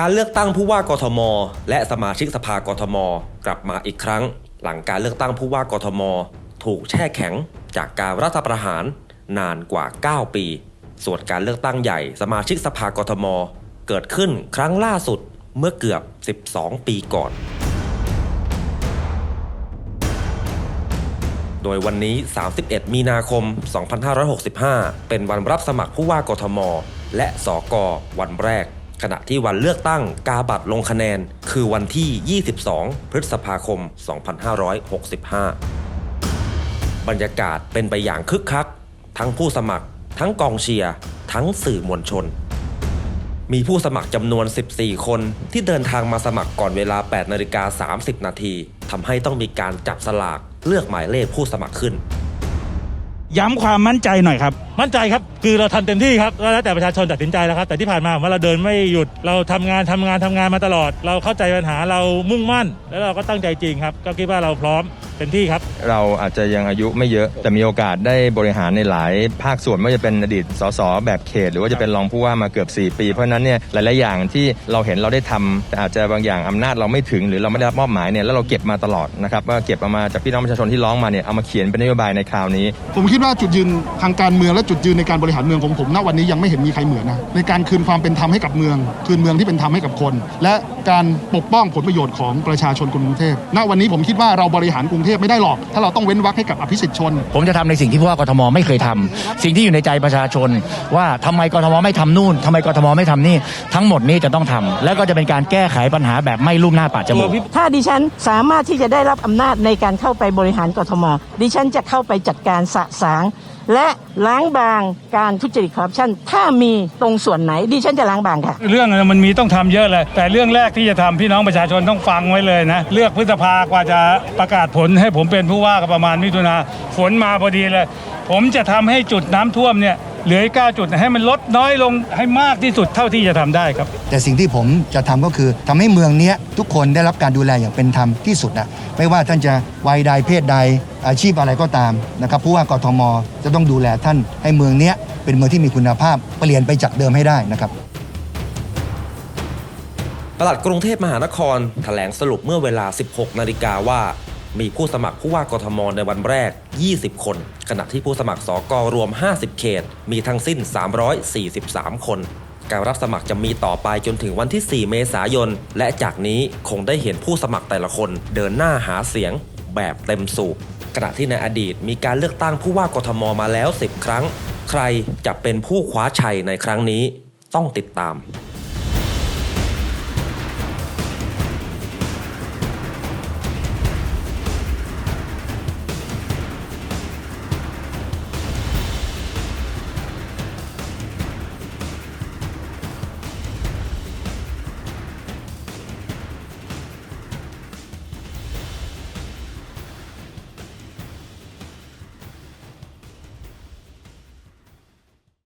การเลือกตั้งผู้ว่ากทม และสมาชิกสภากทม กลับมาอีกครั้ง หลังการเลือกตั้งผู้ว่ากทม ถูกแช่แข็งจากการรัฐประหารนานกว่า 9 ปี ส่วนการเลือกตั้งใหญ่สมาชิกสภากทม เกิดขึ้นครั้งล่าสุดเมื่อเกือบ 12 ปีก่อน โดยวันนี้ 31 มีนาคม 2565 เป็นวันรับสมัครผู้ว่ากทม และสกวันแรก ขณะที่วันเลือกตั้งกาบัตรลงคะแนน คือวันที่ 22 พฤษภาคม 2565 บรรยากาศเป็นไปอย่างคึกคัก ทั้งผู้สมัคร ทั้งกองเชียร์ ทั้งสื่อมวลชน มีผู้สมัครจำนวน 14 คนที่เดินทางมาสมัครก่อนเวลา 8นาฬิกา30 นาทีทำให้ต้องมีการจับสลากเลือกหมายเลขผู้สมัครขึ้น ย้ำความมั่นใจหน่อยครับ มั่นใจครับคือเราทำเต็มที่ครับก็แล้วแต่ประชาชนตัดสินใจแล้วครับแต่ที่ผ่านมาผมว่าเราเดินไม่หยุดเราทำงานทำงานทำงานมาตลอด เราเข้าใจปัญหาเรามุ่งมั่น แล้วเราก็ตั้งใจจริงครับ ก็คิดว่าเราพร้อมเต็มที่ครับ เราอาจจะยังอายุไม่เยอะ แต่มีโอกาสได้บริหารในหลายภาคส่วนไม่ว่าจะเป็นอดีตสสแบบเขต หรือว่าจะเป็นรองผู้ว่ามาเกือบ 4 ปี เพราะฉะนั้นเนี่ยหลาย ๆ อย่างที่เราเห็นเราได้ทำแต่อาจจะบางอย่างอำนาจเราไม่ถึงหรือเราไม่ได้รับมอบหมายเนี่ยแล้วเราเก็บมาตลอดนะครับว่าเก็บเอามาจากพี่น้องประชาชนที่ร้องมาเนี่ยเอามาเขียนเป็นนโยบายในคราวนี้ ผมคิดว่าจุดยืนทางการเมืองและจุดยืนในการบริหารเมืองของผมณวันนี้ยังไม่เห็นมีใครเหมือนนะในการคืนความเป็นธรรมให้กับเมือง คืนเมืองที่เป็นธรรมให้กับคน และการปกป้องผลประโยชน์ของประชาชนคนกรุงเทพณวันนี้ผมคิดว่าเราบริหารกรุงเทพไม่ได้หรอก ถ้าเราต้องเว้นวรรคให้กับอภิสิทธิ์ชน ผมจะทำในสิ่งที่ผู้ว่ากทมไม่เคยทำสิ่งที่อยู่ในใจประชาชน ว่าทำไมกทมไม่ทำนู่นทำไมกทมไม่ทำนี่ทั้งหมดนี้จะต้องทำแล้วก็จะเป็นการแก้ไขปัญหาแบบไม่ลุ่มหน้าปาดจมูกถ้าดิฉันสามารถที่จะได้รับอำนาจในการเข้าไปบริหารกทมดิฉันจะเข้าไปจัดการสะสาง และล้างบางการทุจริตคอร์รัปชันถ้ามีตรงส่วนไหนดิฉันจะล้างบางค่ะ เรื่องมันมีต้องทำเยอะเลย แต่เรื่องแรกที่จะทำพี่น้องประชาชนต้องฟังไว้เลยนะ เลือกพฤษภากว่าจะประกาศผลให้ผมเป็นผู้ว่าก็ประมาณมิถุนาฝนมาพอดีเลย ผมจะทำให้จุดน้ำท่วมเนี่ย เหลืออีกเก้าจุดให้มันลดน้อยลงให้มากที่สุดเท่าที่จะทำได้ครับ แต่สิ่งที่ผมจะทำก็คือทำให้เมืองเนี้ยทุกคนได้รับการดูแลอย่างเป็นธรรมที่สุดนะไม่ว่าท่านจะวัยใดเพศใดอาชีพอะไรก็ตามนะครับผู้ว่ากทมจะต้องดูแลท่านให้เมืองเนี้ยเป็นเมืองที่มีคุณภาพเปลี่ยนไปจากเดิมให้ได้นะครับปลัดกรุงเทพมหานครแถลงสรุปเมื่อเวลา 16 นาฬิกาว่า มีผู้สมัครผู้ว่ากทมในวันแรก 20 คน ขณะที่ผู้สมัครสกรวม 50 เขต มีทั้งสิ้น 343 คนการรับสมัครจะมีต่อไปจนถึงวันที่ 4 เมษายน และจากนี้คงได้เห็นผู้สมัครแต่ละคนเดินหน้าหาเสียงแบบเต็มสูบขณะที่ในอดีตมีการเลือกตั้งผู้ว่ากทมมาแล้ว 10 ครั้ง ใครจะเป็นผู้คว้าชัยในครั้งนี้ต้องติดตาม